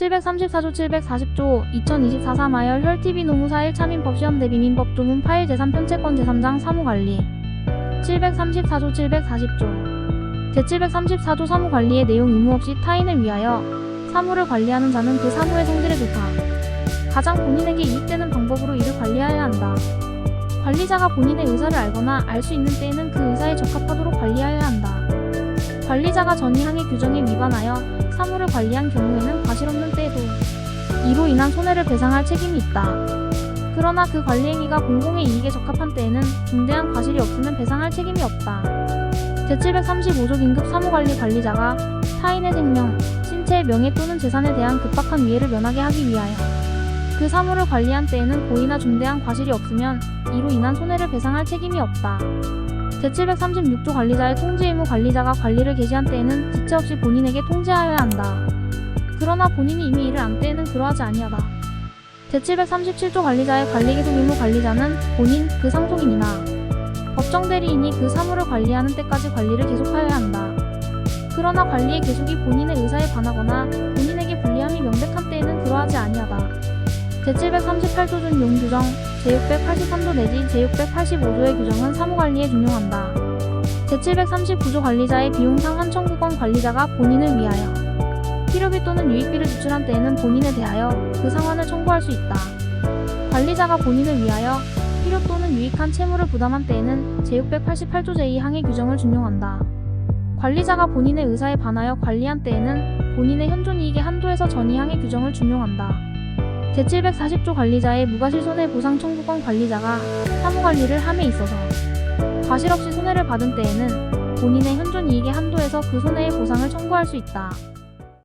734조 740조 2024 3하열 혈TV 노무사 1차 민법 시험 대비 민법 조문 파일 재산 편채권 제3장 사무관리 734조 740조 제734조 사무관리의 내용 의무 없이 타인을 위하여 사무를 관리하는 자는 그 사무의 성질에 좋다. 가장 본인에게 이익되는 방법으로 이를 관리하여야 한다. 관리자가 본인의 의사를 알거나 알 수 있는 때에는 그 의사에 적합하도록 관리하여야 한다. 관리자가 전이항의 규정에 위반하여 사무를 관리한 경우에는 과실 없는 때에도 이로 인한 손해를 배상할 책임이 있다. 그러나 그 관리 행위가 공공의 이익에 적합한 때에는 중대한 과실이 없으면 배상할 책임이 없다. 제735조 긴급 사무관리 관리자가 타인의 생명, 신체, 명예 또는 재산에 대한 급박한 위해를 면하게 하기 위하여 그 사무를 관리한 때에는 고의나 중대한 과실이 없으면 이로 인한 손해를 배상할 책임이 없다. 제736조 관리자의 통지 의무 관리자가 관리를 개시한 때에는 지체 없이 본인에게 통지하여야 한다. 그러나 본인이 이미 이를 안 때에는 그러하지 아니하다. 제737조 관리자의 관리 계속 의무 관리자는 본인, 그 상속인이나 법정 대리인이 그 사무를 관리하는 때까지 관리를 계속하여야 한다. 그러나 관리의 계속이 본인의 의사에 반하거나 본인에게 불리함이 명백한 때에는 그러하지 아니하다. 제738조 준 용규정 제683조 내지 제685조의 규정은 사무관리에 준용한다. 제739조 관리자의 비용 상한 청구권 관리자가 본인을 위하여 필요비 또는 유익비를 지출한 때에는 본인에 대하여 그 상환을 청구할 수 있다. 관리자가 본인을 위하여 필요 또는 유익한 채무를 부담한 때에는 제688조 제2항의 규정을 준용한다. 관리자가 본인의 의사에 반하여 관리한 때에는 본인의 현존 이익의 한도에서 전이항의 규정을 준용한다. 제740조 관리자의 무과실 손해보상 청구권 관리자가 사무관리를 함에 있어서 과실 없이 손해를 받은 때에는 본인의 현존 이익의 한도에서 그 손해의 보상을 청구할 수 있다.